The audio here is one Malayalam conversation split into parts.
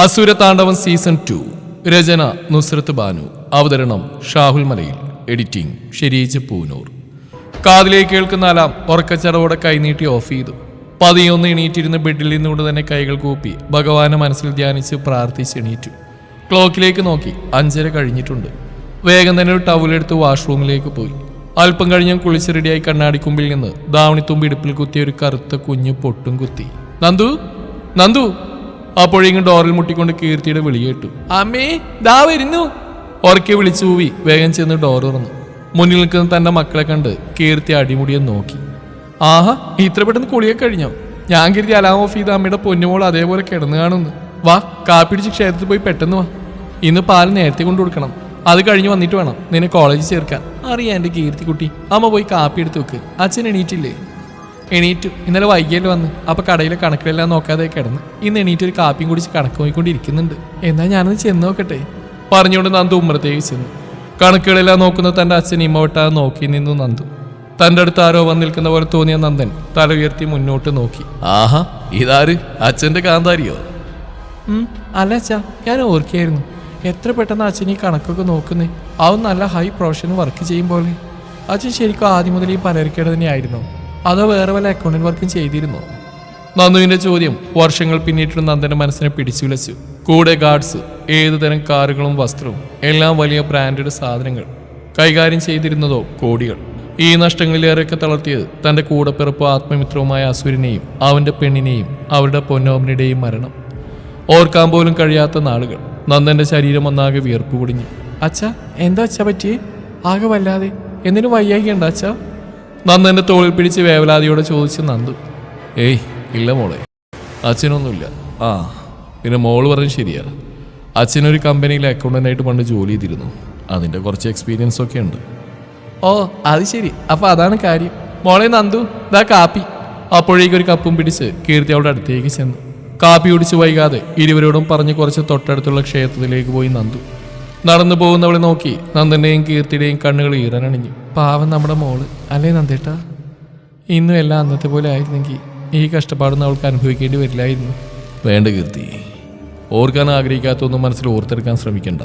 Asurathandavam season two. രചന നുസ്രത്ത് ബാനു. അവതരണം ഷാഹുൽ മലയിൽ. എഡിറ്റിംഗ് ഷെരീജ് പൂനൂർ. കാതിലേക്ക് കേൾക്കുന്ന അലാം ഉറക്കച്ചടവോടെ കൈനീട്ടി ഓഫ് ചെയ്തു. പതിയൊന്ന് എണീറ്റിരുന്ന് ബെഡിൽ നിന്നുകൊണ്ട് തന്നെ കൈകൾ കൂപ്പി ഭഗവാനെ മനസ്സിൽ ധ്യാനിച്ച് പ്രാർത്ഥിച്ച് എണീറ്റു. ക്ലോക്കിലേക്ക് നോക്കി അഞ്ചര കഴിഞ്ഞിട്ടുണ്ട്. വേഗം തന്നെ ഒരു ടവലെടുത്ത് വാഷ്റൂമിലേക്ക് പോയി. അല്പം കഴിഞ്ഞ് കുളിച്ച് റെഡിയായി കണ്ണാടിക്കുമ്പിൽ നിന്ന് ദാവണിത്തുമ്പി ഇടുപ്പിൽ കുത്തിയ ഒരു കറുത്ത കുഞ്ഞ് പൊട്ടും കുത്തി. നന്ദു? നന്ദു? അപ്പോഴേക്കും ഡോറിൽ മുട്ടിക്കൊണ്ട് കീർത്തിയുടെ വിളി കേട്ടു. അമ്മേ ദാ വരുന്നു. ഉറക്കെ വിളിച്ചു കൂവി വേഗം ചെന്ന് ഡോർ തുറന്നു. മുന്നിൽ നിൽക്കുന്ന തന്റെ മക്കളെ കണ്ട് കീർത്തി അടിമുടിയെ നോക്കി. ആഹാ ഇത്ര പെട്ടെന്ന് കുളിയൊക്കെ കഴിഞ്ഞോ? ഞാൻ കരുതി അലാം ഓഫ് ചെയ്ത അമ്മയുടെ പൊന്നുമോൾ അതേപോലെ കിടന്നു കാണുന്നു. വാ കാപ്പിടിച്ച് ക്ഷേത്രത്തിൽ പോയി പെട്ടെന്ന് വാ. ഇന്ന് പാൽ നേരത്തെ കൊണ്ടു കൊടുക്കണം. അത് കഴിഞ്ഞ് വന്നിട്ട് വേണം നിന്നെ കോളേജിൽ ചേർക്കാൻ. അറിയാം എന്റെ കീർത്തിക്കുട്ടി. അമ്മ പോയി കാപ്പി എടുത്ത് വെക്ക്. അച്ഛൻ എണീറ്റില്ലേ? എണീറ്റു. ഇന്നലെ വൈകിയല്ലോ വന്ന്. അപ്പൊ കടയിലെ കണക്കിലെല്ലാം നോക്കാതെ കിടന്ന്. ഇന്ന് എണീറ്റ് ഒരു കാപ്പിയും കുടിച്ച് കണക്ക് നോക്കിക്കൊണ്ടിരിക്കുന്നുണ്ട് എന്നാ ഞാനൊന്ന് ചെന്ന് നോക്കട്ടെ? പറഞ്ഞുകൊണ്ട് നന്ദു ഉമ്മറത്തേക്ക് ചെന്നു. കണക്കുകളെല്ലാം നോക്കുന്ന തന്റെ അച്ഛൻ ഇമ്മ വിട്ടാതെ നോക്കി നിന്നു നന്ദു. തന്റെ അടുത്ത് ആരോ വന്ന് നിൽക്കുന്ന പോലെ തോന്നിയ നന്ദൻ തല ഉയർത്തി മുന്നോട്ട് നോക്കി. ആഹാ ഇതാര്? അച്ഛന്റെ കാന്താരിയോ? അല്ല അച്ഛാ ഞാൻ ഓർക്കായിരുന്നു എത്ര പെട്ടെന്ന് അച്ഛൻ ഈ കണക്കൊക്കെ നോക്കുന്നേ. അവൻ നല്ല ഹൈ പ്രൊഫഷൻ വർക്ക് ചെയ്യുമ്പോൾ. പോലെ അച്ഛൻ ശരിക്കും ആദ്യം മുതൽ ഈ പലരിക്കേട് തന്നെയായിരുന്നോ. അതോ വേറെ വല്ല അക്കൗണ്ടന്റ് വർക്കും ചെയ്തിരുന്നോ? നന്ദുവിന്റെ ചോദ്യം വർഷങ്ങൾ പിന്നിട്ടും നന്ദന്റെ മനസ്സിനെ പിടിച്ചുലച്ചു കൂടെ ഗാർഡ്സ് ഏതു തരം കാറുകളും വസ്ത്രവും എല്ലാം വലിയ ബ്രാൻഡഡ് സാധനങ്ങൾ. കൈകാര്യം ചെയ്തിരുന്നതോ കോടികൾ. ഈ നഷ്ടങ്ങളിലേറെയൊക്കെ തളർത്തിയത് തന്റെ കൂടപ്പിറപ്പ് ആത്മമിത്രവുമായ അസുരനെയും അവന്റെ പെണ്ണിനെയും അവരുടെ പൊന്നോമനുടെയും മരണം. ഓർക്കാൻ പോലും കഴിയാത്ത നാളുകൾ. നന്ദന്റെ ശരീരം ഒന്നാകെ വിയർപ്പ് പൊടിഞ്ഞു അച്ഛ എന്താ അച്ഛ പറ്റിയേ? ആകെ വല്ലാതെ. എന്തിനു വയ്യാകിയുണ്ട് അച്ഛ? നന്ദന്റെ തോളിൽ പിടിച്ച് വേവലാതിയോടെ ചോദിച്ചു നന്ദു. ഏയ് ഇല്ല മോളെ. അച്ഛനൊന്നുമില്ല. ആ പിന്നെ മോൾ പറഞ്ഞ് ശരിയാ. അച്ഛനൊരു കമ്പനിയിൽ അക്കൗണ്ടന്റായിട്ട് പണ്ട് ജോലി ചെയ്തിരുന്നു. അതിന്റെ കുറച്ച് എക്സ്പീരിയൻസ് ഒക്കെ ഉണ്ട്. ഓ അത് ശരി. അപ്പൊ അതാണ് കാര്യം. മോളെ നന്ദു ഇതാ കാപ്പി. അപ്പോഴേക്കും ഒരു കപ്പും പിടിച്ച് കീർത്തി അവളുടെ അടുത്തേക്ക് ചെന്നു. കാപ്പി കുടിച്ച് വൈകാതെ ഇരുവരോടും പറഞ്ഞ് കുറച്ച് തൊട്ടടുത്തുള്ള ക്ഷേത്രത്തിലേക്ക് പോയി നന്ദു. നടന്നു പോകുന്നവളെ നോക്കി നന്ദന്റെയും കീർത്തിയുടെയും കണ്ണുകൾ ഈറനണിഞ്ഞു പാവം നമ്മുടെ മോൾ. അല്ലേ നന്ദേട്ട? ഇന്നും എല്ലാം അന്നത്തെ പോലെ ആയിരുന്നെങ്കിൽ ഈ കഷ്ടപ്പാടൊന്നും അവൾക്ക് അനുഭവിക്കേണ്ടി വരില്ലായിരുന്നു. വേണ്ട കീർത്തി. ഓർക്കാൻ ആഗ്രഹിക്കാത്തൊന്നും മനസ്സിൽ ഓർത്തെടുക്കാൻ ശ്രമിക്കണ്ട.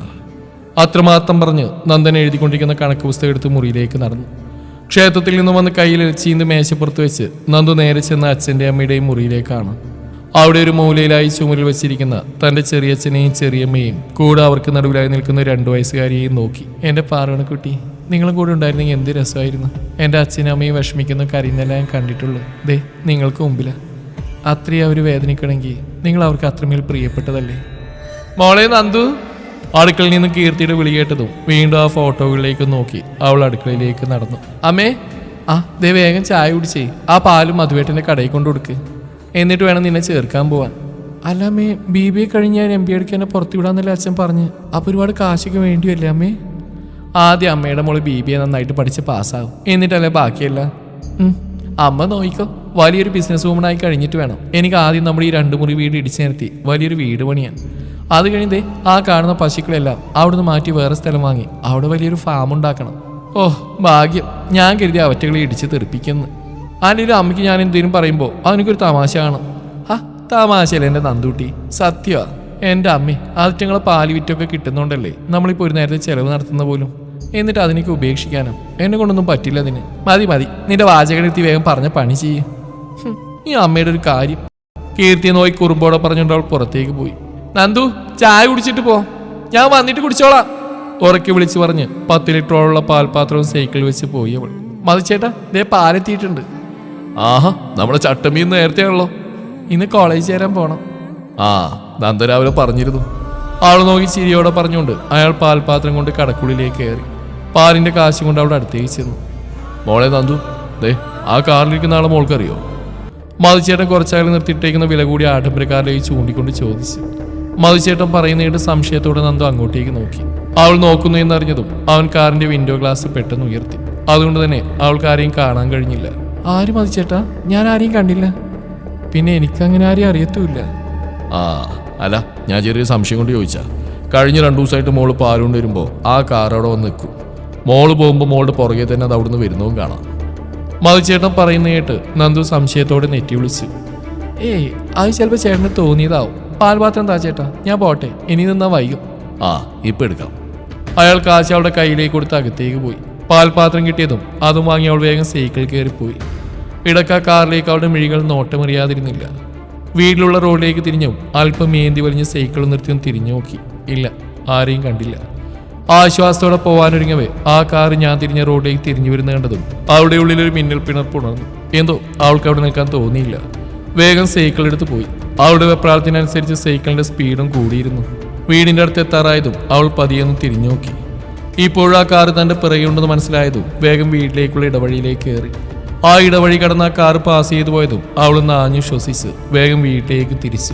അത്രമാത്രം പറഞ്ഞ് നന്ദൻ എഴുതിക്കൊണ്ടിരിക്കുന്ന കണക്ക് പുസ്തകം എടുത്ത് മുറിയിലേക്ക് നടന്നു. ക്ഷേത്രത്തിൽ നിന്ന് വന്ന് കയ്യിൽ ചീന്ത് മേശപ്പുറത്ത് വെച്ച് നന്ദു നേരെ ചെന്ന് അച്ഛന്റെ അമ്മയുടെയും മുറിയിലേക്കാണ്. അവിടെ ഒരു മൂലയിലായി ചുമരിൽ വെച്ചിരിക്കുന്ന തന്റെ ചെറിയ ചെറിയച്ഛനെയും ചെറിയമ്മയും കൂടെ അവർക്ക് നടുവിലായി നിൽക്കുന്ന രണ്ടു വയസ്സുകാരിയെയും നോക്കി. എന്റെ പാർവണക്കുട്ടി നിങ്ങളും കൂടെ ഉണ്ടായിരുന്നെങ്കിൽ എന്ത് രസമായിരുന്നു? എന്റെ അച്ഛനും അമ്മയും വിഷമിക്കുന്ന കരയുന്നെല്ലാം ഞാൻ കണ്ടിട്ടുള്ളൂ. ദേ നിങ്ങൾക്ക് മുമ്പിലാ. അത്രയും അവർ വേദനിക്കണമെങ്കിൽ നിങ്ങൾ അവർക്ക് അത്രമേൽ പ്രിയപ്പെട്ടതല്ലേ? മോളെ നന്ദു. അടുക്കളയിൽ നിന്ന് കീർത്തിയുടെ വിളി കേട്ടതും വീണ്ടും ആ ഫോട്ടോകളിലേക്ക് നോക്കി അവൾ അടുക്കളയിലേക്ക് നടന്നു. അമ്മേ ആ ദേ വേഗം ചായ കുടിച്ചേ. ആ പാലും മധുവേട്ടന്റെ കടയിൽ കൊണ്ടു കൊടുക്ക് എന്നിട്ട് വേണം നിന്നെ ചേർക്കാൻ പോവാൻ. അല്ല അമ്മേ ബി ബി എ കഴിഞ്ഞ് ഞാൻ എം ബി എടുക്കാൻ എന്നെ പുറത്തു അച്ഛൻ പറഞ്ഞ്. അപ്പോൾ ഒരുപാട് കാശൊക്കെ വേണ്ടി വരില്ലേ അമ്മേ? ആദ്യം അമ്മയുടെ മോൾ ബി ബി എ നന്നായിട്ട് പഠിച്ച് പാസ്സാവും. എന്നിട്ടല്ലേ ബാക്കിയല്ല? അമ്മ നോക്കിക്കോ വലിയൊരു ബിസിനസ് വുമൺ ആയി കഴിഞ്ഞിട്ട് വേണം. എനിക്ക് ആദ്യം നമ്മുടെ ഈ രണ്ട് മുറി വീട് ഇടിച്ചു നിർത്തി. വലിയൊരു വീട് പണിയാൻ. അത് കഴിഞ്ഞതേ ആ കാണുന്ന പശുക്കളെല്ലാം അവിടുന്ന് മാറ്റി വേറെ സ്ഥലം വാങ്ങി. അവിടെ വലിയൊരു ഫാം ഉണ്ടാക്കണം. ഓഹ് ഭാഗ്യം. ഞാൻ കരുതി അവറ്റകളെ ഇടിച്ച് തെറിപ്പിക്കുന്നു. അല്ലെങ്കിൽ അമ്മയ്ക്ക് ഞാൻ എന്തെങ്കിലും പറയുമ്പോൾ അവനക്കൊരു തമാശയാണ് ആ തമാശയല്ലേ എന്റെ നന്ദൂട്ടി? സത്യമാ എന്റെ അമ്മ ആദ്യങ്ങളെ പാൽ വിറ്റൊക്കെ കിട്ടുന്നോണ്ടല്ലേ നമ്മളിപ്പോൾ ഒരു നേരത്തെ ചിലവ് നടത്തുന്ന പോലും? എന്നിട്ട് അതിനൊക്കെ ഉപേക്ഷിക്കാനും എന്നെ കൊണ്ടൊന്നും പറ്റില്ല അതിന്. മതി മതി. നിന്റെ വാചകനെത്തി വേഗം പറഞ്ഞ പണി ചെയ്യ്. ഈ അമ്മയുടെ ഒരു കാര്യം. കീർത്തിയെ നോയി കുറുമ്പോടെ പറഞ്ഞുകൊണ്ട് അവൾ പുറത്തേക്ക് പോയി. നന്ദു ചായ കുടിച്ചിട്ട് പോ. ഞാൻ വന്നിട്ട് കുടിച്ചോളാം. ഉറക്കി വിളിച്ചു പറഞ്ഞ് പത്ത് ലിറ്ററോളം പാൽപാത്രവും സൈക്കിൾ വെച്ച് പോയി അവൾ. മതിച്ചേട്ടാ ദേ പാലെത്തിയിട്ടുണ്ട്. ആഹാ നമ്മുടെ ചട്ടമ്പിന്ന് നേരത്തെയാണല്ലോ. ഇന്ന് കോളേജ് ചേരാൻ പോണം. ആ നന്ദ രാവിലെ പറഞ്ഞിരുന്നു. ആൾ നോക്കി ചിരിയോടെ പറഞ്ഞുകൊണ്ട് അയാൾ പാൽപാത്രം കൊണ്ട് കടക്കുള്ളിലേക്ക് കയറി. പാലിന്റെ കാശ് കൊണ്ട് അവിടെ അടുത്തേക്ക് ചെന്നു. മോളെ നന്ദു ദേ ആ കാറിലിരിക്കുന്ന ആളെ മോൾക്കറിയോ? മധുചേട്ടൻ കുറച്ചാൾ നിർത്തിയിട്ടേക്കുന്ന വില കൂടി ആഡംബരക്കാരിലേക്ക് ചൂണ്ടിക്കൊണ്ട് ചോദിച്ചു. മധുചേട്ടൻ പറയുന്നതിന്റെ സംശയത്തോടെ നന്ദു അങ്ങോട്ടേക്ക് നോക്കി. അവൾ നോക്കുന്നു എന്നറിഞ്ഞതും അവൻ കാറിന്റെ വിൻഡോ ഗ്ലാസ് പെട്ടെന്ന് ഉയർത്തി. അതുകൊണ്ട് തന്നെ അവൾക്ക് ആരെയും കാണാൻ കഴിഞ്ഞില്ല. ആരും മതിച്ചേട്ടാ? ഞാൻ ആരെയും കണ്ടില്ല. പിന്നെ എനിക്കങ്ങനെ ആരെയും അറിയത്തുമില്ല. ആ അല്ല ഞാൻ ചെറിയ സംശയം കൊണ്ട് ചോദിച്ചാ. കഴിഞ്ഞ രണ്ടു ദിവസമായിട്ട് മോൾ പാലുകൊണ്ട് വരുമ്പോൾ ആ കാർ അവിടെ വന്ന് നിൽക്കും. മോൾ പോകുമ്പോൾ മോളുടെ പുറകെ തന്നെ അത് അവിടുന്ന് വരുന്നതും കാണാം. മതിച്ചേട്ടൻ പറയുന്ന കേട്ട് നന്ദു സംശയത്തോടെ നെറ്റി വിളിച്ചു. ഏയ് അത് ചിലപ്പോൾ ചേട്ടന് തോന്നിയതാവും. പാൽപാത്രം താ ചേട്ടാ ഞാൻ പോട്ടെ ഇനി നിന്നാ വൈകും. ആ ഇപ്പം എടുക്കാം. അയാൾ കാശ് അവളുടെ കയ്യിലേക്ക് കൊടുത്ത് അകത്തേക്ക് പോയി. പാൽപാത്രം കിട്ടിയതും അതും വാങ്ങി അവൾ വേഗം സൈക്കിൾ കയറിപ്പോയി. ഇടക്ക കാറിലേക്ക് അവളുടെ മിഴികൾ നോട്ടമറിയാതിരുന്നില്ല. വീട്ടിലുള്ള റോഡിലേക്ക് തിരിഞ്ഞു അല്പം മേന്തി വലിഞ്ഞ് സൈക്കിൾ നിർത്തിയും തിരിഞ്ഞു നോക്കി. ഇല്ല ആരെയും കണ്ടില്ല. ആശ്വാസത്തോടെ പോവാനൊരുങ്ങവേ ആ കാർ ഞാൻ തിരിഞ്ഞ റോഡിലേക്ക് തിരിഞ്ഞു വരുന്ന കണ്ടതും അവിടെ ഉള്ളിൽ ഒരു മിന്നൽ പിണർപ്പുണർന്നു എന്തോ അവൾക്ക് അവിടെ നിൽക്കാൻ തോന്നിയില്ല. വേഗം സൈക്കിൾ എടുത്തു പോയി. അവളുടെ വെപ്രാളത്തിനനുസരിച്ച് സൈക്കിളിന്റെ സ്പീഡും കൂടിയിരുന്നു. വീടിന്റെ അടുത്ത് എത്താറായതും അവൾ പതിയൊന്ന് തിരിഞ്ഞു നോക്കി. ഇപ്പോഴും ആ കാർ തന്റെ പിറകെയുണ്ടെന്ന് മനസ്സിലായതും വേഗം വീട്ടിലേക്കുള്ള ഇടവഴിയിലേക്ക് കയറി. ആ ഇടവഴി കടന്ന കാർ പാസ് ചെയ്തു പോയതും അവൾ നാഞ്ഞു ശ്വസിച്ച് വേഗം വീട്ടിലേക്ക് തിരിച്ചു.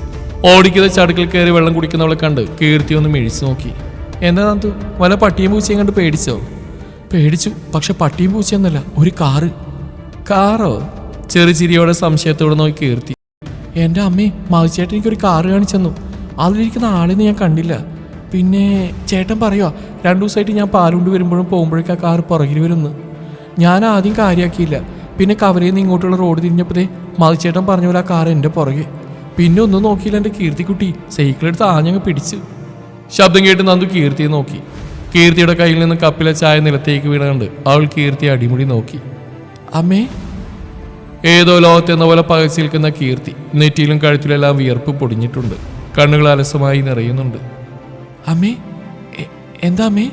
ഓടിക്കുന്ന ചടുക്കിൽ കയറി വെള്ളം കുടിക്കുന്നവളെ കണ്ട് കീർത്തി ഒന്ന് മിഴിച്ചു നോക്കി. എന്താ നന്ദു? വല്ല പട്ടിയും പൂച്ചയും കണ്ട് പേടിച്ചോ? പേടിച്ചു പക്ഷെ പട്ടിയും പൂച്ചയൊന്നല്ല ഒരു കാറ്. കാറോ? ചെറു ചിരിയോടെ സംശയത്തോടെ നോക്കി കീർത്തി. എന്റെ അമ്മേ മാവിച്ചേട്ടൻ എനിക്കൊരു കാറ് കാണിച്ചെന്നു. അതിലിരിക്കുന്ന ആളെന്ന് ഞാൻ കണ്ടില്ല. പിന്നെ ചേട്ടൻ പറയുക രണ്ടു ദിവസമായിട്ട് ഞാൻ പാലുകൊണ്ട് വരുമ്പോഴും പോകുമ്പോഴേക്കും ആ കാറ് പുറകിൽ വരുന്നു ഞാൻ ആദ്യം കാര്യമാക്കിയില്ല പിന്നെ കവലയിൽ നിന്ന് ഇങ്ങോട്ടുള്ള റോഡ് തിരിഞ്ഞപ്പോഴേ മതിച്ചേട്ടൻ പറഞ്ഞ പോലെ ആ കാർ എന്റെ പുറകെ. പിന്നെ ഒന്നും നോക്കിയില്ല എന്റെ കീർത്തിക്കുട്ടി സൈക്കിളെടുത്ത് ആഞ്ഞങ്ങ് പിടിച്ച്. ശബ്ദം കേട്ട് നന്ദു കീർത്തിയെ നോക്കി. കീർത്തിയുടെ കയ്യിൽ നിന്ന് കപ്പിലെ ചായ നിലത്തേക്ക് വീണുകൊണ്ട് കണ്ട് അവൾ കീർത്തി അടിമുടി നോക്കി. അമ്മേ. ഏതോ ലോകത്തെന്ന പോലെ പകച്ചു നിൽക്കുന്ന കീർത്തി നെറ്റിയിലും കഴുത്തിലെല്ലാം വിയർപ്പ് പൊടിഞ്ഞിട്ടുണ്ട്. കണ്ണുകൾ അലസമായി നിറയുന്നുണ്ട്. അമ്മേ. എന്താ അമ്മേ?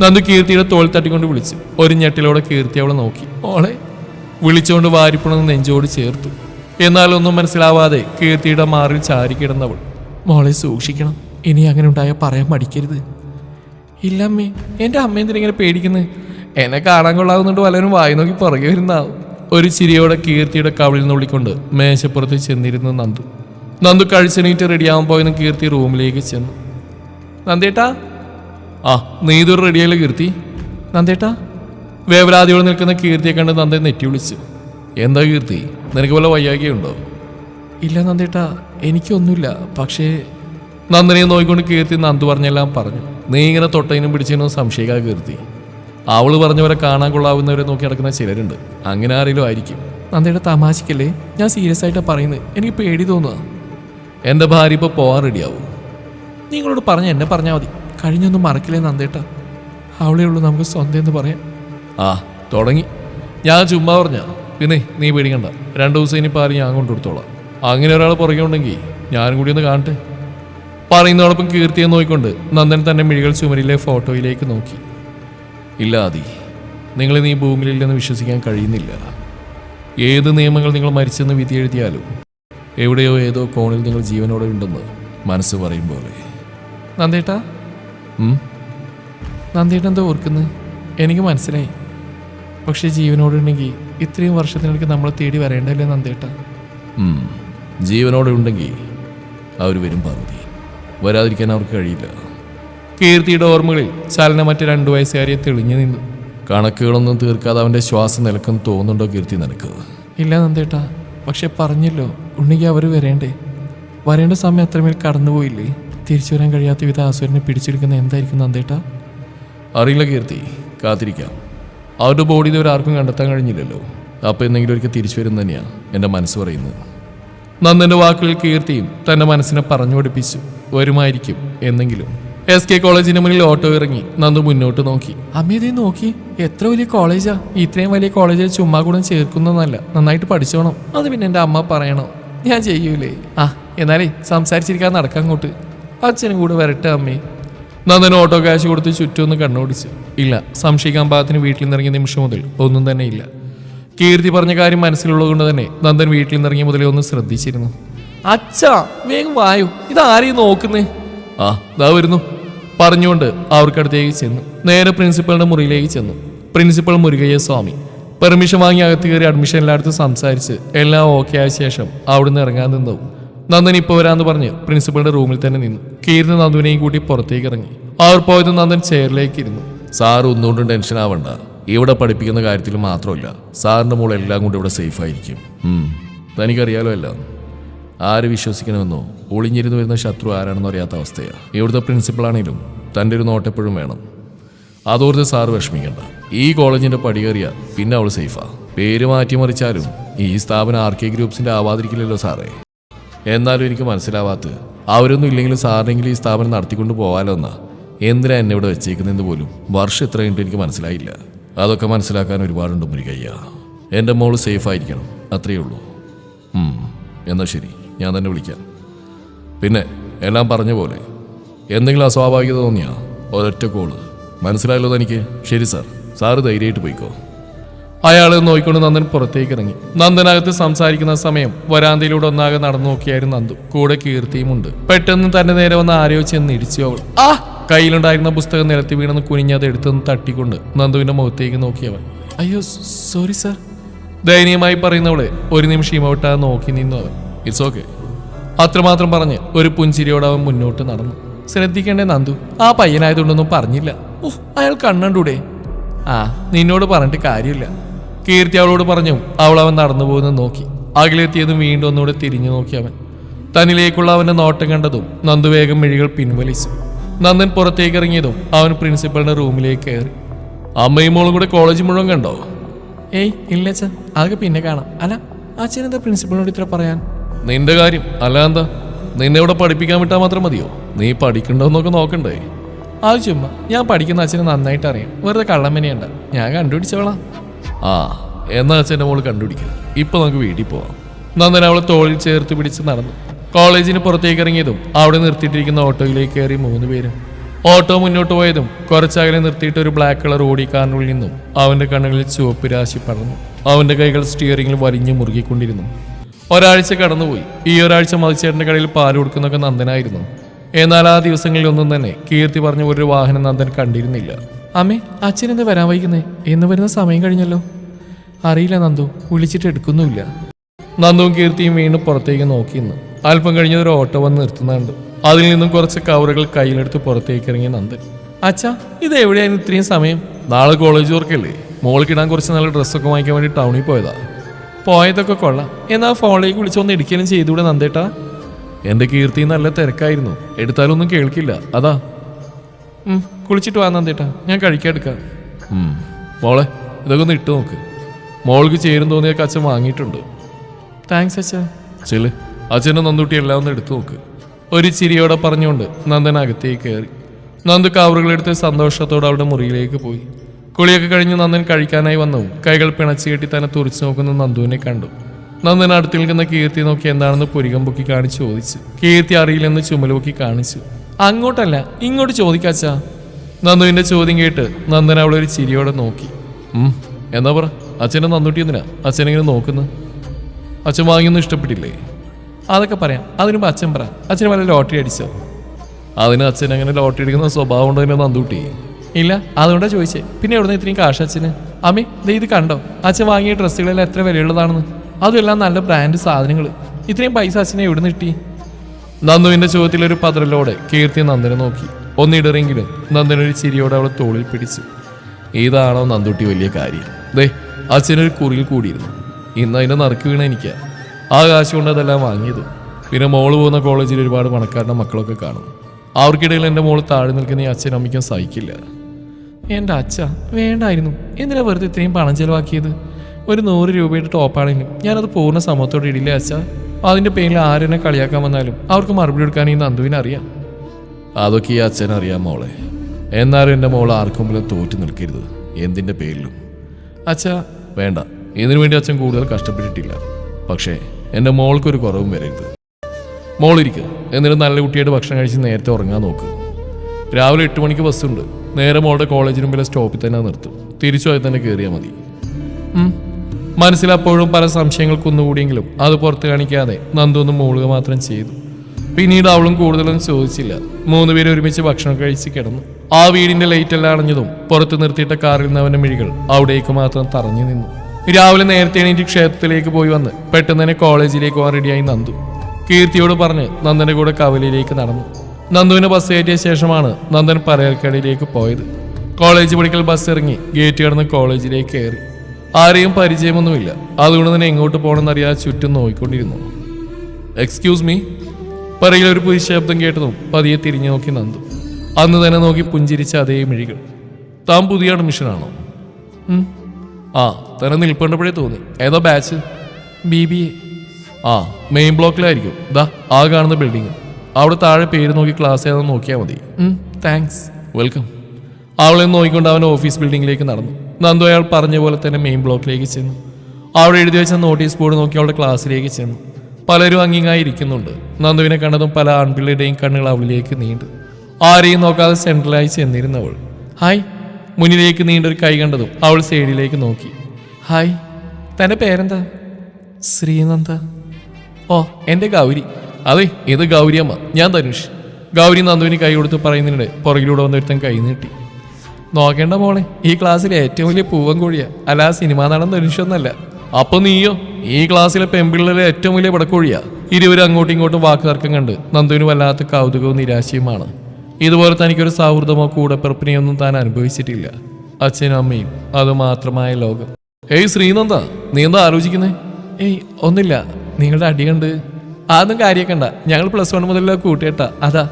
നന്ദു കീർത്തിയുടെ തോൾ തട്ടിക്കൊണ്ട് വിളിച്ചു ഒരു ഞെട്ടിലോടെ കീർത്തി അവളെ നോക്കി. ഓളെ വിളിച്ചുകൊണ്ട് വാരിപ്പുണന്ന് നെഞ്ചോട് ചേർത്തു. എന്നാൽ ഒന്നും മനസ്സിലാവാതെ കീർത്തിയുടെ മാറിൽ ചാരിക്കിടന്നവൾ മോളെ സൂക്ഷിക്കണം. ഇനി അങ്ങനെ ഉണ്ടായാൽ പറയാൻ മടിക്കരുത്. ഇല്ല അമ്മേ എന്റെ അമ്മ എന്തിനിങ്ങനെ പേടിക്കുന്നത് എന്നെ കാണാൻ കൊള്ളാവുന്നുണ്ട് പലരും വായി നോക്കി പുറകെ വരുന്നാവും ഒരു ചിരിയോടെ കീർത്തിയുടെ കവിളിൽ നുള്ളിക്കൊണ്ട് മേശപ്പുറത്ത് ചെന്നിരുന്നു നന്ദു. നന്ദു കഴിച്ചെണീറ്റ് റെഡിയാവാൻ പോയെന്ന് കീർത്തി റൂമിലേക്ക് ചെന്നു. നന്ദേട്ടാ. ആ നീ റെഡിയല്ലേ കീർത്തി? നന്ദേട്ടാ. വേവലാതിയോടെ നിൽക്കുന്ന കീർത്തിയെ കണ്ട് നന്ദ നെറ്റി വിളിച്ചു. എന്താ കീർത്തി? നിനക്ക് വല്ല വയ്യാകിയുണ്ടോ ഇല്ല നന്ദേട്ടാ എനിക്കൊന്നുമില്ല. പക്ഷേ നന്ദനെ നോയിക്കൊണ്ട് കീർത്തി നന്ദു പറഞ്ഞെല്ലാം പറഞ്ഞു. നീ ഇങ്ങനെ തൊട്ടതിനും പിടിച്ചതിനും സംശയിക്കാ കീർത്തി. അവൾ പറഞ്ഞവരെ കാണാൻ കൊള്ളാവുന്നവരെ നോക്കി നടക്കുന്ന ചിലരുണ്ട്. അങ്ങനെ ആരെങ്കിലും ആയിരിക്കും. നന്ദയുടെ തമാശക്കല്ലേ? ഞാൻ സീരിയസ് ആയിട്ടാണ് പറയുന്നത്. എനിക്ക് പേടി തോന്നുക എന്റെ ഭാര്യ ഇപ്പോൾ പോകാൻ റെഡിയാവും. നിങ്ങളോട് പറഞ്ഞ എന്നെ പറഞ്ഞാൽ മതി. കഴിഞ്ഞൊന്നും മറക്കില്ലേ നന്ദേട്ട? അവളേ ഉള്ളൂ നമുക്ക് സ്വന്തം എന്ന് പറയാം ആ തുടങ്ങി. ഞാൻ ചുമ്മാ പറഞ്ഞ പിന്നെ നീ പേടിക്കണ്ട. രണ്ട് ദിവസം ഇനി പാൽ ഞാൻ കൊണ്ടുകൊടുത്തോളാം. അങ്ങനെ ഒരാൾ പുറകെ ഉണ്ടെങ്കിൽ ഞാനും കൂടി ഒന്ന് കാണട്ടെ. പറയുന്നതോടൊപ്പം കീർത്തിയെ നോക്കിക്കൊണ്ട് നന്ദൻ തന്നെ മിഴികൾ ചുമരിലെ ഫോട്ടോയിലേക്ക് നോക്കി. ഇല്ല ആദി. നിങ്ങൾ നീ ഭൂമിയിലില്ലെന്ന് വിശ്വസിക്കാൻ കഴിയുന്നില്ല. ഏത് നിയമങ്ങൾ നിങ്ങൾ മരിച്ചെന്ന് വിധി എഴുതിയാലും എവിടെയോ ഏതോ കോണിൽ നിങ്ങൾ ജീവനോടെ ഉണ്ടെന്ന് മനസ്സ് പറയും പോലെ. നന്ദേട്ടാ? നന്ദേട്ട എന്താ ഓർക്കുന്നത് എനിക്ക് മനസ്സിലായി. പക്ഷെ ജീവനോടുണ്ടെങ്കിൽ ഇത്രയും വർഷത്തിനിടയ്ക്ക് നമ്മൾ തേടി വരേണ്ടല്ലേ നന്ദേട്ട? ജീവനോടെ ഉണ്ടെങ്കിൽ അവർ വരും പാർവതി വരാതിരിക്കാൻ അവർക്ക് കഴിയില്ല. കീർത്തിയുടെ ഓർമ്മകളിൽ ചലനമറ്റ രണ്ടു വയസ്സുകാരിയെ തെളിഞ്ഞു നിന്നു. കണക്കുകളൊന്നും തീർക്കാതെ അവന്റെ ശ്വാസം നിലക്കും തോന്നുന്നുണ്ടോ കീർത്തി നിനക്ക്? ഇല്ല നന്ദേട്ടാ. പക്ഷെ പറഞ്ഞല്ലോ ഉണ്ണിക്ക് അവർ വരേണ്ടേ. വരേണ്ട സമയം അത്രമേൽ കടന്നുപോയില്ലേ? തിരിച്ചു വരാൻ കഴിയാത്ത വിധ ആസുരനെ പിടിച്ചെടുക്കുന്ന എന്തായിരിക്കും നന്ദേട്ടാ? അറിയില്ല കീർത്തി. കാത്തിരിക്കാം. അവരുടെ ബോഡി ഇതുവരെ ആർക്കും കണ്ടെത്താൻ കഴിഞ്ഞില്ലല്ലോ. അപ്പോൾ എന്തെങ്കിലും ഒരിക്കൽ തിരിച്ചു വരും തന്നെയാണ് എന്റെ മനസ്സ് പറയുന്നത്. നന്ദന്റെ വാക്കുകൾ കീർത്തിയും തന്റെ മനസ്സിനെ പറഞ്ഞു പഠിപ്പിച്ചു. വരുമായിരിക്കും എന്നെങ്കിലും. എസ് കെ കോളേജിന് മുന്നിൽ ഓട്ടോ ഇറങ്ങി നന്ദു മുന്നോട്ട് നോക്കി. അമ്മയതേ നോക്കി. എത്ര വലിയ കോളേജാ. ഇത്രയും വലിയ കോളേജിൽ ചുമ്മാ കൂടെ ചേർക്കുന്നതല്ല. നന്നായിട്ട് പഠിച്ചോണം. അത് പിന്നെ എന്റെ അമ്മ പറയണോ? ഞാൻ ചെയ്യൂലേ. ആ എന്നാലേ സംസാരിച്ചിരിക്കാൻ നടക്കാൻ അങ്ങോട്ട്. അച്ഛനും കൂടെ വരട്ടെ അമ്മേ. നന്ദൻ ഓട്ടോ കാശ് കൊടുത്ത് ചുറ്റുമൊന്ന് കണ്ണോടിച്ച് ഇല്ല സംശയിക്കാൻ പാകത്തിന് വീട്ടിൽ നിന്നിറങ്ങിയ നിമിഷം മുതൽ ഒന്നും തന്നെ ഇല്ല. കീർത്തി പറഞ്ഞ കാര്യം മനസ്സിലുള്ളത് കൊണ്ട് തന്നെ നന്ദൻ വീട്ടിൽ നിന്നിറങ്ങിയ മുതലേ ഒന്ന് ശ്രദ്ധിച്ചിരുന്നു. അച്ഛാ വേഗം വായു ഇതാരെയും നോക്കുന്നേ? ആ ദാ വരുന്നു. പറഞ്ഞുകൊണ്ട് അവർക്കടുത്തേക്ക് ചെന്നു. നേരെ പ്രിൻസിപ്പളിന്റെ മുറിയിലേക്ക് ചെന്നു. പ്രിൻസിപ്പൽ മുരുകയ്യ സ്വാമി. പെർമിഷൻ വാങ്ങി അകത്ത് കയറി അഡ്മിഷൻ എല്ലായിടത്തും സംസാരിച്ച് എല്ലാം ഓക്കെ ആയ ശേഷം അവിടുന്ന് ഇറങ്ങാൻ നിന്നു. നന്ദൻ ഇപ്പോൾ വരാന്ന് പറഞ്ഞ് പ്രിൻസിപ്പളിന്റെ റൂമിൽ തന്നെ നിന്നു. കീർത്തി നന്ദുവിനെയും കൂട്ടി പുറത്തേക്ക് ഇറങ്ങി. അവർ പോയത് നന്ദൻ ചെയറിലേക്ക് ഇരുന്നു. സാർ ഒന്നുകൊണ്ടും ടെൻഷൻ ആവണ്ട. ഇവിടെ പഠിപ്പിക്കുന്ന കാര്യത്തിൽ മാത്രമല്ല സാറിന്റെ മോൾ എല്ലാം കൊണ്ട് ഇവിടെ സേഫ് ആയിരിക്കും. തനിക്കറിയാലോ എല്ലാം. ആര് വിശ്വസിക്കണമെന്നോ ഒളിഞ്ഞിരുന്നു വരുന്ന ശത്രു ആരാണെന്നോ അറിയാത്ത അവസ്ഥയാണ് ഇവിടുത്തെ പ്രിൻസിപ്പളാണെങ്കിലും തന്റെ ഒരു നോട്ടെപ്പോഴും വേണം. അതോർത്ത് സാർ വിഷമിക്കണ്ട. ഈ കോളേജിന്റെ പടി കയറിയ പിന്നെ അവൾ സേഫാ പേര് മാറ്റിമറിച്ചാലും ഈ സ്ഥാപനം ആർ കെ ഗ്രൂപ്പ്സിന്റെ ആവാതിരിക്കില്ലല്ലോ സാറേ. എന്നാലും എനിക്ക് മനസ്സിലാവാത്ത അവരൊന്നും ഇല്ലെങ്കിലും സാറിനെങ്കിലും ഈ സ്ഥാപനം നടത്തിക്കൊണ്ട് പോകാലോ എന്നാ. എന്തിനാ എന്നെ ഇവിടെ വെച്ചേക്കുന്നതെന്ന് പോലും വർഷം എത്ര കഴിഞ്ഞിട്ട് എനിക്ക് മനസ്സിലായില്ല. അതൊക്കെ മനസ്സിലാക്കാൻ ഒരുപാടുണ്ട് മുരുകയ്യ. എന്റെ മോൾ സേഫ് ആയിരിക്കണം. അത്രയേ ഉള്ളൂ. എന്നാൽ എന്നാ ശരി. ഞാൻ തന്നെ വിളിക്കാം. പിന്നെ എല്ലാം പറഞ്ഞ പോലെ. എന്തെങ്കിലും അസ്വാഭാവികത തോന്നിയാ? ഒരൊറ്റ കോൾ മനസ്സിലായല്ലോ തനിക്ക് ശരി സാർ. സാറ് ധൈര്യമായിട്ട് പോയിക്കോ. അയാൾ നോക്കിക്കൊണ്ട് നന്ദൻ പുറത്തേക്ക് ഇറങ്ങി. നന്ദനകത്ത് സംസാരിക്കുന്ന സമയം വരാന്തയിലൂടെ ഒന്നാകെ നടന്നു നോക്കിയായിരുന്നു നന്ദു. കൂടെ കീർത്തിയുമുണ്ട്. പെട്ടെന്ന് തന്റെ നേരെ വന്ന് ആരെയോ ചെന്ന് ഇടിച്ചു അവൾ. ആ! കയ്യിലുണ്ടായിരുന്ന പുസ്തകം നിലത്തി വീണെന്ന് കുനിഞ്ഞത് എടുത്തുനിന്ന് തട്ടിക്കൊണ്ട് നന്ദുവിന്റെ മുഖത്തേക്ക് നോക്കിയവൻ അയ്യോ സോറി സർ. ദയനീയമായി പറയുന്നവളെ ഒരു നിമിഷം ഇമോട്ടാ നോക്കി നിന്നു അവൻ. ഇറ്റ്സ് ഓക്കെ അത്രമാത്രം പറഞ്ഞ് ഒരു പുഞ്ചിരിയോടെ അവൻ മുന്നോട്ട് നടന്നു. ശ്രദ്ധിക്കേണ്ടേ നന്ദു ആ പയ്യനായതുകൊണ്ടൊന്നും പറഞ്ഞില്ല. ഓ അയാൾ കണ്ണണ്ടൂടെ. ആ നിന്നോട് പറഞ്ഞിട്ട് കാര്യമില്ല. കീർത്തി അവളോട് പറഞ്ഞു അവൾ അവൻ നടന്നു പോകുന്നത് നോക്കി. അകലെത്തിയതും വീണ്ടും ഒന്നുകൂടെ തിരിഞ്ഞു നോക്കി അവൻ. തന്നിലേക്കുള്ള അവന്റെ നോട്ടം കണ്ടതും നന്ദു വേഗം മിഴികൾ പിൻവലിച്ചു. നന്ദൻ പുറത്തേക്ക് ഇറങ്ങിയതും അവൻ പ്രിൻസിപ്പലിന്റെ റൂമിലേക്ക് കയറി. അമ്മയും മോളും കൂടെ കോളേജ് മുഴുവൻ കണ്ടോ? ഏയ് ഇല്ല അച്ഛൻ അതൊക്കെ പിന്നെ കാണാം. അല്ല അച്ഛൻ എന്താ പ്രിൻസിപ്പളിനോട് ഇത്ര പറയാൻ? നിന്റെ കാര്യം. അല്ല എന്താ? നിന്നെ ഇവിടെ പഠിപ്പിക്കാൻ വിട്ടാൽ മാത്രം മതിയോ? നീ പഠിക്കണ്ടോന്നൊക്കെ നോക്കണ്ടേ? അത് ചുമ്മാ. ഞാൻ പഠിക്കുന്ന അച്ഛനെ നന്നായിട്ട് അറിയാം. വെറുതെ കള്ളമ്മനെയുണ്ട് ഞാൻ കണ്ടുപിടിച്ചോളാം ആ എന്നാ അച്ഛന്റെ മോൾ കണ്ടുപിടിക്കുക ഇപ്പൊ നമുക്ക് വീട്ടിൽ പോവാം. നന്ദൻ അവളെ തോളിൽ ചേർത്ത് പിടിച്ച് നടന്നു. കോളേജിന് പുറത്തേക്ക് ഇറങ്ങിയതും അവിടെ നിർത്തിയിട്ടിരിക്കുന്ന ഓട്ടോയിലേക്ക് കയറി മൂന്ന് പേരും. ഓട്ടോ മുന്നോട്ട് പോയതും കുറച്ചകലെ നിർത്തിയിട്ട് ഒരു ബ്ലാക്ക് കളർ ഓടിക്കാറിനുള്ളിൽ നിന്നും അവന്റെ കണ്ണുകളിൽ ചുവപ്പ് രാശി പടർന്നു. അവന്റെ കൈകൾ സ്റ്റിയറിംഗിൽ വലിഞ്ഞു മുറുകിക്കൊണ്ടിരുന്നു. ഒരാഴ്ച കടന്നുപോയി. ഈ ഒരാഴ്ച മതിച്ചേട്ടന്റെ കടയിൽ പാൽ കൊടുക്കുന്നൊക്കെ നന്ദനായിരുന്നു. എന്നാൽ ആ ദിവസങ്ങളിലൊന്നും തന്നെ കീർത്തി പറഞ്ഞ ഒരു വാഹനം നന്ദൻ കണ്ടിരുന്നില്ല. അമ്മേ അച്ഛൻ എന്താ വരാൻ വൈകുന്നേ? എന്ന് വരുന്ന സമയം കഴിഞ്ഞല്ലോ. അറിയില്ല നന്ദു. വിളിച്ചിട്ട് എടുക്കുന്നുമില്ല. നന്ദുവും കീർത്തിയും വീണ്ടും പുറത്തേക്ക് നോക്കിയിരുന്നു അല്പം കഴിഞ്ഞ ഒരു ഓട്ടോ വന്ന് നിർത്തുന്നുണ്ട്. അതിൽ നിന്നും കുറച്ച് കവറുകൾ കയ്യിലെടുത്ത് പുറത്തേക്ക് ഇറങ്ങിയ നന്ദൻ. അച്ഛാ ഇത് എവിടെയായിരുന്നു ഇത്രയും സമയം? നാളെ കോളേജ് വർക്കല്ലേ മോൾക്കിടാൻ കുറച്ച് നല്ല ഡ്രസ്സൊക്കെ വാങ്ങിക്കാൻ വേണ്ടി ടൗണിൽ പോയതാ. പോയതൊക്കെ കൊള്ളാം. എന്നാ ഫോണിലേക്ക് വിളിച്ചൊന്ന് ഇടിക്കലും ചെയ്തുകൂടെ നന്ദേട്ടാ? എന്റെ കീർത്തി നല്ല തിരക്കായിരുന്നു. എടുത്താലൊന്നും കേൾക്കില്ല. അതാ. കുളിച്ചിട്ട് വാ തേട്ടാ. ഞാൻ കഴിക്കാൻ എടുക്കാം. മോളെ ഇതൊക്കെ ഒന്ന് ഇട്ട് നോക്ക്. മോൾക്ക് ചേരും തോന്നിയ അച്ഛൻ വാങ്ങിയിട്ടുണ്ട്. താങ്ക്സ് അച്ഛാ. ചെൽ അച്ഛനെ നന്ദുട്ടി എല്ലാം ഒന്ന് എടുത്തു നോക്ക്. ഒരു ചിരിയോടെ പറഞ്ഞുകൊണ്ട് നന്ദൻ അകത്തേക്ക് കയറി. നന്ദു കാവറുകളെടുത്ത് സന്തോഷത്തോടെ അവിടെ മുറിയിലേക്ക് പോയി. കുളിയൊക്കെ കഴിഞ്ഞ് നന്ദൻ കഴിക്കാനായി വന്നു. കൈകൾ പിണച്ചു കെട്ടി തന്നെ തുറച്ചു നോക്കുന്ന നന്ദുവിനെ കണ്ടു. നന്ദൻ അടുത്ത് നിൽക്കുന്ന കീർത്തി നോക്കി എന്താണെന്ന് പുരികം പൊക്കി കാണിച്ച് ചോദിച്ചു. കീർത്തി അറിയില്ലെന്ന് ചുമലുപൊക്കി കാണിച്ചു. അങ്ങോട്ടല്ല ഇങ്ങോട്ട് ചോദിക്കാച്ചാ നന്ദുവിന്റെ ചോദ്യം കേട്ട് നന്ദൻ അവളെ ഒരു ചിരിയോടെ നോക്കി. എന്നാ പറ? അച്ഛനെ നന്ദുട്ടി എന്തിനാ? അച്ഛനെങ്ങനെ നോക്കുന്നു? അച്ഛൻ വാങ്ങിയൊന്നും ഇഷ്ടപ്പെട്ടില്ലേ? അതൊക്കെ പറയാം. അതിനുമ്പോൾ അച്ഛൻ പറ. അച്ഛന് വല്ല ലോട്ടറി അടിച്ചോ? അതിന് അച്ഛൻ അങ്ങനെ ലോട്ടറി അടിക്കുന്ന സ്വഭാവം ഉണ്ടോ എന്നെ നന്ദൂട്ടി? ഇല്ല അതുകൊണ്ടാ ചോദിച്ചേ. പിന്നെ എവിടെ ഇത്രയും കാശ് അച്ഛന്? അമ്മേ ദേ ഇത് കണ്ടോ? അച്ഛൻ വാങ്ങിയ ഡ്രസ്സുകളെല്ലാം എത്ര വിലയുള്ളതാണെന്ന്. അതുമെല്ലാം നല്ല ബ്രാൻഡ് സാധനങ്ങൾ ഇത്രയും പൈസ അച്ഛനെ എവിടെ നിന്ന് കിട്ടി? നന്ദുവിന്റെ ചോദ്യത്തിലൊരു പതറലോടെ കീർത്തി നന്ദനെ നോക്കി. ഒന്നിടറെങ്കിലും നന്ദനൊരു ചിരിയോടെ അവളെ തോളിൽ പിടിച്ചു. ഏതാണോ നന്ദുട്ടി വലിയ കാര്യം? ദേ അച്ഛനൊരു കുറിയിൽ കൂടിയിരുന്നു. ഇന്ന് അതിന്റെ നറുക്ക് വീണ എനിക്ക്. ആ കാശ് കൊണ്ട് അതെല്ലാം വാങ്ങിയത്. പിന്നെ മോൾ പോകുന്ന കോളേജിൽ ഒരുപാട് പണക്കാരുടെ മക്കളൊക്കെ കാണും. അവർക്കിടയിൽ എന്റെ മോൾ താഴെ നിൽക്കുന്ന ഈ അച്ഛനും അമ്മയ്ക്കും സഹിക്കില്ല. എന്റെ അച്ഛ വേണ്ടായിരുന്നു. എന്തിനാ വെറുതെ ഇത്രയും പണം ചെലവാക്കിയത്? ഒരു നൂറ് രൂപയുടെ ടോപ്പാണെങ്കിലും ഞാനത് പൂർണ സമൂഹത്തോടെ ഇടില്ലേ അച്ഛ? അതിന്റെ പേരിൽ ആരെന്നെ കളിയാക്കാൻ വന്നാലും അവർക്ക് മറുപടി കൊടുക്കാൻ ഈ നന്ദുവിനെ അറിയാം. അതൊക്കെ ഈ അച്ഛൻ അറിയാം മോളെ. എന്നാലും എന്റെ മോൾ ആർക്കും മുമ്പിലും തോറ്റു നിൽക്കരുത്. എന്തിന്റെ പേരിലും. അച്ഛാ വേണ്ട. ഇതിനു വേണ്ടി അച്ഛൻ കൂടുതൽ കഷ്ടപ്പെട്ടിട്ടില്ല. പക്ഷേ എന്റെ മോൾക്കൊരു കുറവും വരരുത്. മോളിരിക്കുക എന്നിട്ട് നല്ല കുട്ടിയായിട്ട് ഭക്ഷണം കഴിച്ച് നേരത്തെ ഉറങ്ങാൻ നോക്ക്. രാവിലെ എട്ട് മണിക്ക് ബസ്സുണ്ട്. നേരെ മോളുടെ കോളേജിന് മുമ്പിലെ സ്റ്റോപ്പിൽ തന്നെ നിർത്തും. തിരിച്ചു പോയി തന്നെ കയറിയാൽ മതി. മനസ്സിലപ്പോഴും പല സംശയങ്ങൾക്കൊന്നുകൂടിയെങ്കിലും അത് പുറത്ത് കാണിക്കാതെ നന്ദൊന്നും മൂളുക മാത്രം ചെയ്തു. പിന്നീട് അവളും കൂടുതലൊന്നും ചോദിച്ചില്ല. മൂന്ന് പേര് ഒരുമിച്ച് ഭക്ഷണം കഴിച്ച് കിടന്നു. ആ വീടിന്റെ ലൈറ്റ് എല്ലാം അണഞ്ഞതും പുറത്ത് നിർത്തിയിട്ട കാറിൽ നിന്നവന്റെ മിഴികൾ അവിടേക്ക് മാത്രം തറഞ്ഞു നിന്നു. രാവിലെ നേരത്തെ എണീറ്റ് ക്ഷേത്രത്തിലേക്ക് പോയി വന്ന് പെട്ടെന്ന് തന്നെ കോളേജിലേക്ക് പോകാൻ റെഡിയായി നന്ദു. കീർത്തിയോട് പറഞ്ഞ് നന്ദന്റെ കൂടെ കവലയിലേക്ക് നടന്നു. നന്ദുവിനെ ബസ് കയറ്റിയ ശേഷമാണ് നന്ദൻ പറയൽക്കടയിലേക്ക് പോയത്. കോളേജ് പഠിക്കൽ ബസ് ഇറങ്ങി ഗേറ്റ് കടന്ന് കോളേജിലേക്ക് കയറി. ആരെയും പരിചയമൊന്നുമില്ല. അതുകൊണ്ട് തന്നെ എങ്ങോട്ട് പോകണമെന്നറിയാതെ ചുറ്റും നോക്കിക്കൊണ്ടിരുന്നു. എക്സ്ക്യൂസ് മീ പറയിൽ ഒരു പുതിയ ശബ്ദം കേട്ടതും പതിയെ തിരിഞ്ഞു നോക്കി നന്ദു. അന്ന് തന്നെ നോക്കി പുഞ്ചിരിച്ച അതേ മിഴികൾ. താൻ പുതിയ അഡ്മിഷനാണോ. ആ തന്നെ നിൽപ്പണ്ടപ്പോഴേ തോന്നി. ഏതോ batch? B B A. Main main ബ്ലോക്കിലായിരിക്കും. ദാ ആ കാണുന്ന ബിൽഡിങ് അവിടെ താഴെ പേര് നോക്കി ക്ലാസ് ഏതാണെന്ന് നോക്കിയാൽ മതി. താങ്ക്സ് വെൽക്കം അവളെ നോക്കിക്കൊണ്ട് അവൻ ഓഫീസ് ബിൽഡിങ്ങിലേക്ക് നടന്നു. നന്ദു അയാൾ പറഞ്ഞ പോലെ തന്നെ മെയിൻ ബ്ലോക്കിലേക്ക് ചെന്നു. അവിടെ എഴുതി വെച്ച നോട്ടീസ് ബോർഡ് നോക്കി അവളുടെ ക്ലാസ്സിലേക്ക് ചെന്നു. പലരും അങ്ങിങ്ങായി ഇരിക്കുന്നുണ്ട് നന്ദുവിനെ കണ്ടതും പല ആൺപിള്ളയുടെയും കണ്ണുകൾ അവളിലേക്ക് നീണ്ടു. ആരെയും നോക്കാതെ സെൻട്രലായി ചെന്നിരുന്നവൾ. ഹായ്. മുന്നിലേക്ക് നീണ്ടൊരു കൈ കണ്ടതും അവൾ സൈഡിലേക്ക് നോക്കി. ഹായ്. തന്റെ പേരെന്താ? ശ്രീനന്ദ. ഓ എന്റെ ഗൗരി. അതെ ഇത് ഗൗരിയമ്മ. ഞാൻ ധനുഷ്. ഗൗരി നന്ദുവിന് കൈ കൊടുത്ത് പറയുന്നതിനിടെ പുറകിലൂടെ വന്നൊരുത്തൻ കൈ നീട്ടി. നോക്കേണ്ട മോളെ ഈ ക്ലാസ്സിലെ ഏറ്റവും വലിയ പൂവൻ കോഴിയാണ് അല്ല സിനിമാ നടൻ ധനുഷൊന്നല്ല അപ്പൊ നീയോ? ഈ ക്ലാസ്സിലെ പെമ്പിള്ളേരെ ഏറ്റവും വലിയ പടക്കോഴിയാ. ഇരുവരും അങ്ങോട്ടും ഇങ്ങോട്ടും വാക്ക് തർക്കം കണ്ട് നന്ദുവിന് വല്ലാത്ത കൗതുകവും നിരാശയുമാണ്. ഇതുപോലെ തനിക്കൊരു സൗഹൃദമോ കൂടെ ഒന്നും താൻ അനുഭവിച്ചിട്ടില്ല. അച്ഛനും അമ്മയും അതുമാത്രമായ ലോകം. ഏയ് ശ്രീനന്ദ നീ എന്താ ആലോചിക്കുന്നേ? ഏയ് ഒന്നില്ല നിങ്ങളുടെ അടി കണ്ട്. അതൊന്നും കാര്യക്കണ്ട ഞങ്ങൾ പ്ലസ് വൺ മുതലുള്ള കൂട്ടിയിട്ട അതാ.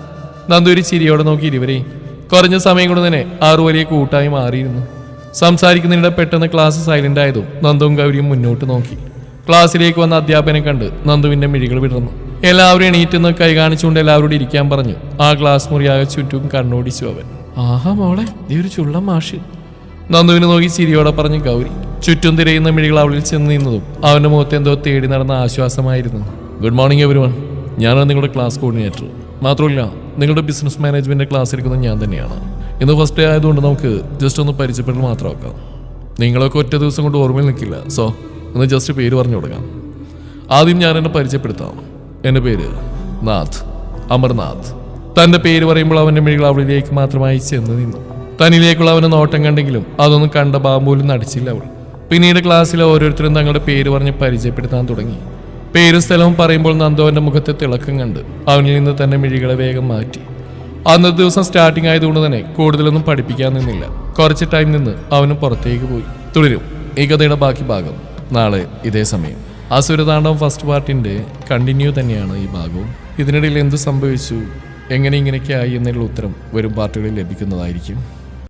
നന്ദൂരി ചിരിയോടെ നോക്കി ഇരുവരെയും. കുറഞ്ഞ സമയം കൊണ്ട് തന്നെ ആറു വലിയ കൂട്ടായി മാറിയിരുന്നു. സംസാരിക്കുന്നതിനിടെ പെട്ടെന്ന് ക്ലാസ് സൈലന്റ് ആയതും നന്ദുവും ഗൗരിയും മുന്നോട്ട് നോക്കി. ക്ലാസ്സിലേക്ക് വന്ന അധ്യാപനെ കണ്ട് നന്ദുവിന്റെ മിഴികൾ വിടർന്നു. എല്ലാവരും എണീറ്റെന്ന് കൈ കാണിച്ചുകൊണ്ട് എല്ലാവരോടും ഇരിക്കാൻ പറഞ്ഞു. ആ ക്ലാസ് മുറിയാകെ ചുറ്റും കണ്ണോടിച്ചു അവൻ. ആഹാ മോളെ നീ ഒരു ചുള്ളം മാഷ്. നന്ദുവിനെ നോക്കി ചിരിയോടെ പറഞ്ഞു ഗൗരി. ചുറ്റും തിരയുന്ന മിഴികൾ അവളിൽ ചെന്ന് നിന്നതും അവന്റെ മുഖത്ത് എന്തോ തേടി നടന്ന ആശ്വാസമായിരുന്നു. ഗുഡ് മോർണിംഗ് എവരി വൺ ഞാനാണ് നിങ്ങളുടെ ക്ലാസ് കോർഡിനേറ്റർ മാത്രമല്ല നിങ്ങളുടെ ബിസിനസ് മാനേജ്മെന്റ് ക്ലാസ് എടുക്കുന്നത് ഞാൻ തന്നെയാണ്. ഇന്ന് ഫസ്റ്റ് ഡേ ആയതുകൊണ്ട് നമുക്ക് ജസ്റ്റ് ഒന്ന് പരിചയപ്പെടൽ മാത്രം ആക്കാം. നിങ്ങളൊക്കെ ഒറ്റ ദിവസം കൊണ്ട് ഓർമ്മയിൽ നിൽക്കില്ല. സോ ഇന്ന് ജസ്റ്റ് പേര് പറഞ്ഞു കൊടുക്കാം. ആദ്യം ഞാൻ എന്നെ പരിചയപ്പെടുത്താം. എന്റെ പേര് നാഥ്. അമർനാഥ്. തന്റെ പേര് പറയുമ്പോൾ അവന്റെ മിഴികൾ അവളിലേക്ക് മാത്രമായി ചെന്ന് നിന്നു. തന്നിലേക്കുള്ള അവന്റെ നോട്ടം കണ്ടെങ്കിലും അതൊന്നും കണ്ട ബാമ്പൂലും നടിച്ചില്ല അവൾ. പിന്നീട് ക്ലാസ്സിലെ ഓരോരുത്തരും തങ്ങളുടെ പേര് പറഞ്ഞ് പരിചയപ്പെടുത്താൻ തുടങ്ങി. പേരും സ്ഥലവും പറയുമ്പോൾ നന്ദോന്റെ മുഖത്തെ തിളക്കം കണ്ട് അവനിൽ നിന്ന് തന്നെ മിഴികളെ വേഗം മാറ്റി. അന്നത്തെ ദിവസം സ്റ്റാർട്ടിംഗ് ആയതുകൊണ്ട് തന്നെ കൂടുതലൊന്നും പഠിപ്പിക്കാൻ നിന്നില്ല. കുറച്ച് ടൈം നിന്ന് അവനും പുറത്തേക്ക് പോയി. തുടരും. ഈ കഥയുടെ ബാക്കി ഭാഗം നാളെ ഇതേ സമയം. അസുരതാണ്ഡവം ഫസ്റ്റ് പാർട്ടിന്റെ കണ്ടിന്യൂ തന്നെയാണ് ഈ ഭാഗവും. ഇതിനിടയിൽ എന്ത് സംഭവിച്ചു എങ്ങനെ ഇങ്ങനെയൊക്കെ ആയി എന്നുള്ള ഉത്തരം വരും പാർട്ടികളിൽ ലഭിക്കുന്നതായിരിക്കും.